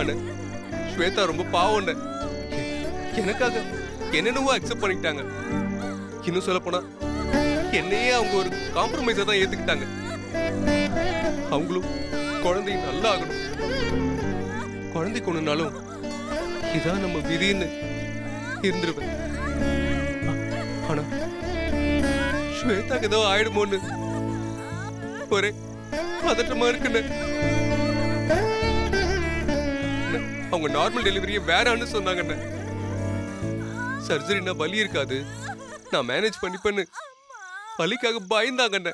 அண்ணே. ஸ்வேதா ரொம்ப பாவம் அண்ணே. எனக்காக என்னென்னவோ அக்செப்ட் பண்ணிக்கிட்டாங்க. இன்னும் சொல்ல போனா என்னையே அவங்க ஒரு காம்ப்ரமைஸை தான் ஏத்துக்கிட்டாங்க. அவங்களும் குழந்தை நல்லா ஆகணும். குழந்தை கொண்டுனாலும் இதான் நம்ம விதின்னு இருந்துருவேன். ஆனா ஸ்வேதாக்கு ஏதோ ஆயிடுமோன்னு ஒரே பதட்டமா இருக்குன்னு அவங்க நார்மல் டெலிவரியை வேறான்னு சொன்னாங்கண்ணே. சர்ஜரினா வலி இருக்காது. நான் மேனேஜ் பண்ணிப்பேன்னு வலிக்காக பயந்தாங்கண்ணே.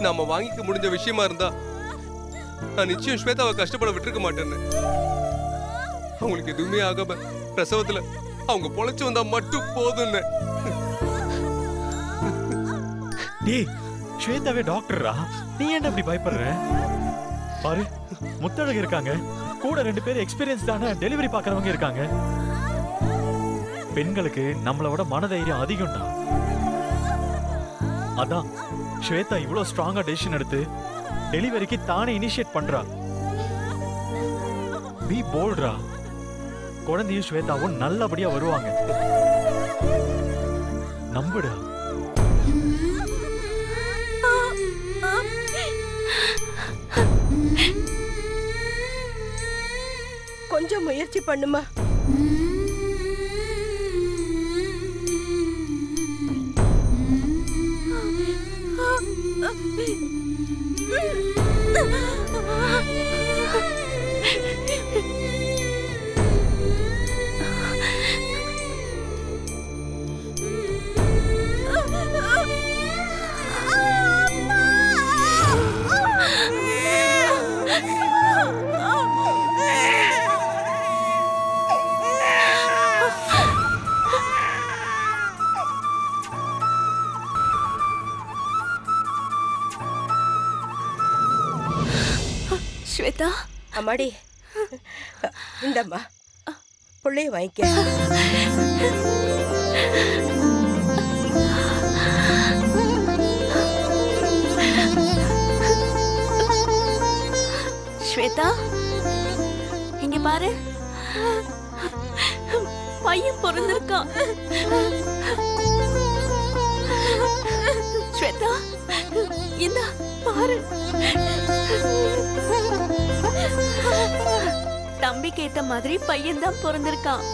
நாம வாங்கிக்க முடிஞ்ச விஷயமா இருந்தா நான் நிச்சயம் ஸ்வேதாவை கஷ்டப்பட விட்டுருக்க மாட்டேன்னு. அவங்களுக்கு எதுவுமே ஆகாம பிரசவத்துல அவங்க பொழைச்சு வந்தா மட்டும் போதும்னு. ஸ்வேதாவே டாக்டரா? நீ ஏன்டா அப்படி பயப்படுற? பாரு முத்தழகு இருக்காங்க. கூட ரெண்டு பேர் எக்ஸ்பீரியன்ஸ் தானே டெலிவரி பார்க்குறவங்க இருக்காங்க. பெண்களுக்கு நம்மளோட மனதைரியம் அதிகம் தான் அதான் ஸ்வேதா இவ்வளோ ஸ்ட்ராங்காக டெசிஷன் எடுத்து டெலிவரிக்கு தானே இனிஷியேட் பண்ணுறா பி போல்ட்ரா குழந்தையும் ஸ்வேதாவும் நல்லபடியாக வருவாங்க. நம்புடா. கொஞ்சம் முயற்சி பண்ணுமா? ஸ்வேதா அம்மாடி இந்தம்மா பிள்ளைய வாங்கிக்க ஸ்வேதா இங்க பாரு பையன் பிறந்திருக்கான் ஸ்வேதா இந்த பாரு தம்பிக்கு ஏத்த மாதிரி பையன் தான் பிறந்திருக்கான்.